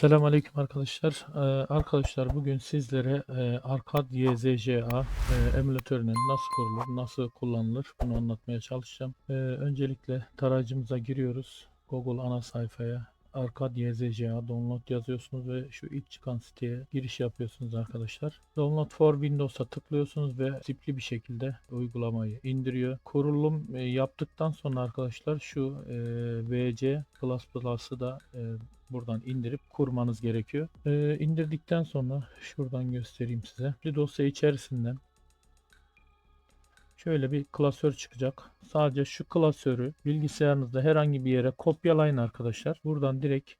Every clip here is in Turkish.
Selam aleyküm arkadaşlar. Ee, arkadaşlar bugün sizlere e, Arcad YZJA e, emülatörünün nasıl kurulur, nasıl kullanılır bunu anlatmaya çalışacağım. Ee, öncelikle tarayıcımıza giriyoruz. Google ana sayfaya Arcad YZJA download yazıyorsunuz ve şu ilk çıkan siteye giriş yapıyorsunuz arkadaşlar. Download for Windows'a tıklıyorsunuz ve zipli bir şekilde uygulamayı indiriyor. Kurulum e, yaptıktan sonra arkadaşlar şu e, VC Plus da e, buradan indirip kurmanız gerekiyor. Ee, indirdikten sonra şuradan göstereyim size. Bir dosya içerisinden şöyle bir klasör çıkacak. Sadece şu klasörü bilgisayarınızda herhangi bir yere kopyalayın arkadaşlar. Buradan direkt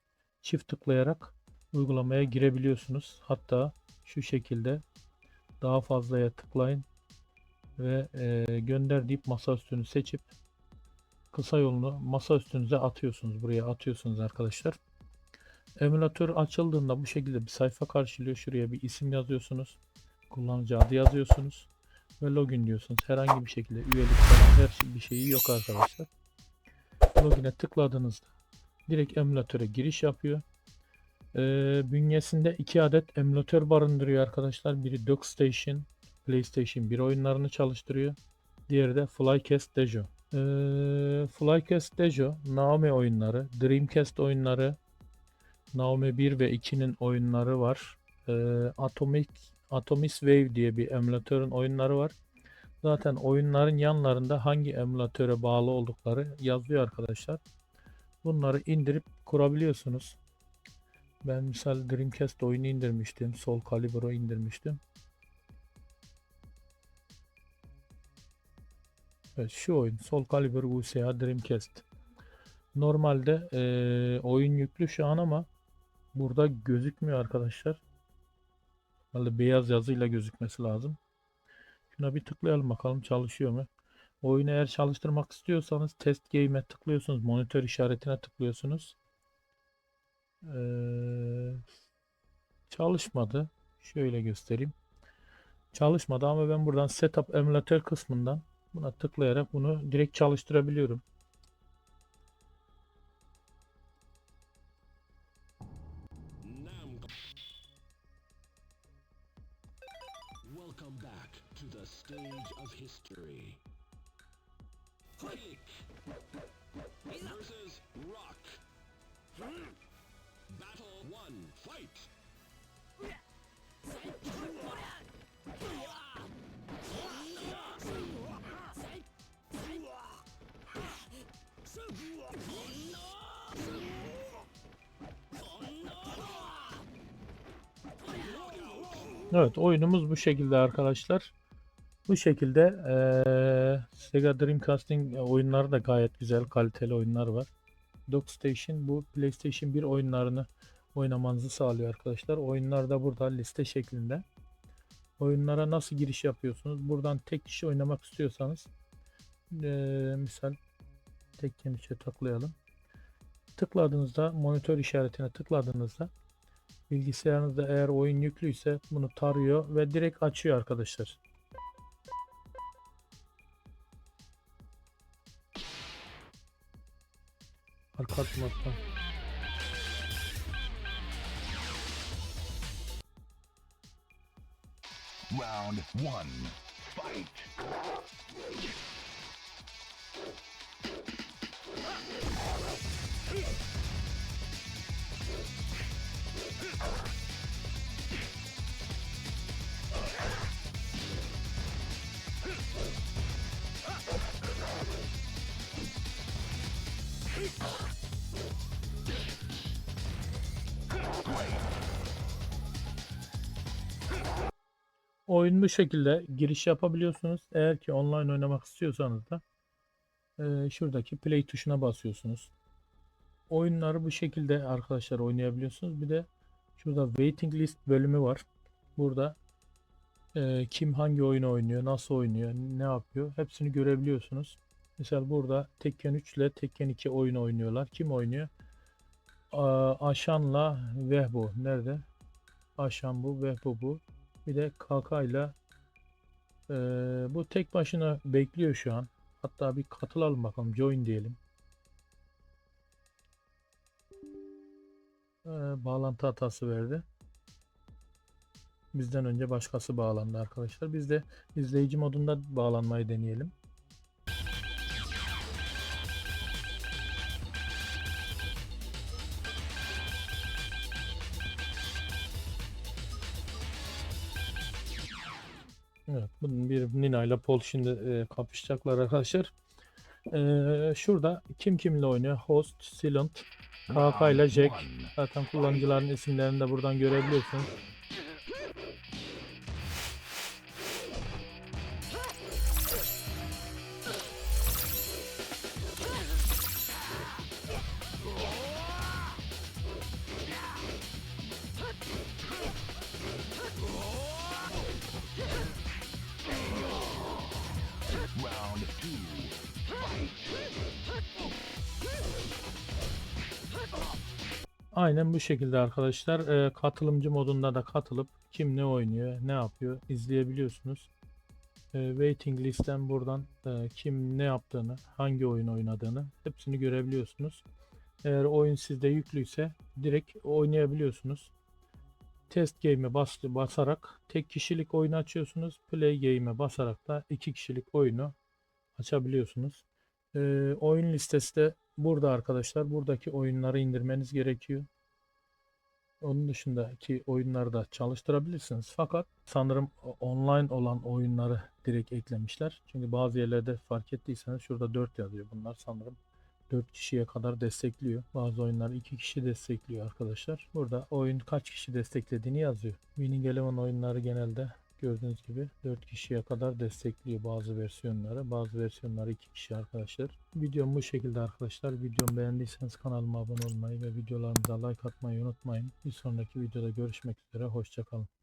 çift tıklayarak uygulamaya girebiliyorsunuz. Hatta şu şekilde daha fazlaya tıklayın ve e, gönder deyip masa üstünü seçip kısa yolunu masa üstünüze atıyorsunuz. Buraya atıyorsunuz arkadaşlar. Emülatör açıldığında bu şekilde bir sayfa karşılıyor. Şuraya bir isim yazıyorsunuz. Kullanıcı adı yazıyorsunuz. Ve login diyorsunuz. Herhangi bir şekilde üyelik falan her şey, bir şeyi yok arkadaşlar. Login'e tıkladığınızda direkt emülatöre giriş yapıyor. Ee, bünyesinde iki adet emülatör barındırıyor arkadaşlar. Biri DockStation, PlayStation 1 oyunlarını çalıştırıyor. Diğeri de Flycast Dejo. Ee, Flycast Dejo, Naomi oyunları, Dreamcast oyunları, Naomi 1 ve 2'nin oyunları var. Ee, Atomic Atomis Wave diye bir emülatörün oyunları var. Zaten oyunların yanlarında hangi emülatöre bağlı oldukları yazıyor arkadaşlar. Bunları indirip kurabiliyorsunuz. Ben misal Dreamcast oyunu indirmiştim. Soul Calibur'u indirmiştim. Evet şu oyun Soul Calibur USA Dreamcast. Normalde eee, oyun yüklü şu an ama burada gözükmüyor arkadaşlar. Vallahi beyaz yazıyla gözükmesi lazım. Şuna bir tıklayalım bakalım çalışıyor mu? Oyunu eğer çalıştırmak istiyorsanız test game'e tıklıyorsunuz. Monitör işaretine tıklıyorsunuz. Ee, çalışmadı. Şöyle göstereyim. Çalışmadı ama ben buradan setup emülatör kısmından buna tıklayarak bunu direkt çalıştırabiliyorum. Stage of history. Kick versus rock. Battle one, fight. Evet oyunumuz bu şekilde arkadaşlar. Bu şekilde eee, Sega Dreamcast'in oyunları da gayet güzel kaliteli oyunlar var. DockStation bu PlayStation 1 oyunlarını oynamanızı sağlıyor arkadaşlar. Oyunlar da burada liste şeklinde. Oyunlara nasıl giriş yapıyorsunuz? Buradan tek kişi oynamak istiyorsanız eee, misal tek kişiye tıklayalım. Tıkladığınızda monitör işaretine tıkladığınızda Bilgisayarınızda eğer oyun yüklüyse bunu tarıyor ve direkt açıyor arkadaşlar. Arka atmaktan. Round one. Fight. Oyun bu şekilde giriş yapabiliyorsunuz. Eğer ki online oynamak istiyorsanız da eee, şuradaki play tuşuna basıyorsunuz. Oyunları bu şekilde arkadaşlar oynayabiliyorsunuz. Bir de şurada waiting list bölümü var. Burada eee, kim hangi oyunu oynuyor, nasıl oynuyor, ne yapıyor hepsini görebiliyorsunuz. Mesela burada Tekken 3 ile Tekken 2 oyunu oynuyorlar. Kim oynuyor? Aşan'la Vehbo. Nerede? Aşan bu, Vehbo bu. Bir de ile eee, bu tek başına bekliyor şu an. Hatta bir katılalım bakalım. Join diyelim. e, bağlantı hatası verdi. Bizden önce başkası bağlandı arkadaşlar. Biz de izleyici modunda bağlanmayı deneyelim. Evet, bunun bir Nina ile Paul şimdi e, kapışacaklar arkadaşlar. E, şurada kim kimle oynuyor? Host, Silent, KK ile Jack. Zaten kullanıcıların isimlerini de buradan görebiliyorsunuz. Aynen bu şekilde arkadaşlar. Ee, katılımcı modunda da katılıp kim ne oynuyor, ne yapıyor izleyebiliyorsunuz. Ee, waiting listten buradan e, kim ne yaptığını, hangi oyun oynadığını hepsini görebiliyorsunuz. Eğer oyun sizde yüklüyse direkt oynayabiliyorsunuz. Test game'e bas, basarak tek kişilik oyunu açıyorsunuz. Play game'e basarak da iki kişilik oyunu açabiliyorsunuz. Ee, oyun listesi de burada arkadaşlar. Buradaki oyunları indirmeniz gerekiyor. Onun dışındaki oyunları da çalıştırabilirsiniz. Fakat sanırım online olan oyunları direkt eklemişler. Çünkü bazı yerlerde fark ettiyseniz şurada 4 yazıyor. Bunlar sanırım 4 kişiye kadar destekliyor. Bazı oyunlar 2 kişi destekliyor arkadaşlar. Burada oyun kaç kişi desteklediğini yazıyor. Winning Eleven oyunları genelde gördüğünüz gibi 4 kişiye kadar destekliyor bazı versiyonları. Bazı versiyonları 2 kişi arkadaşlar. Videom bu şekilde arkadaşlar. Videomu beğendiyseniz kanalıma abone olmayı ve videolarımıza like atmayı unutmayın. Bir sonraki videoda görüşmek üzere. Hoşçakalın.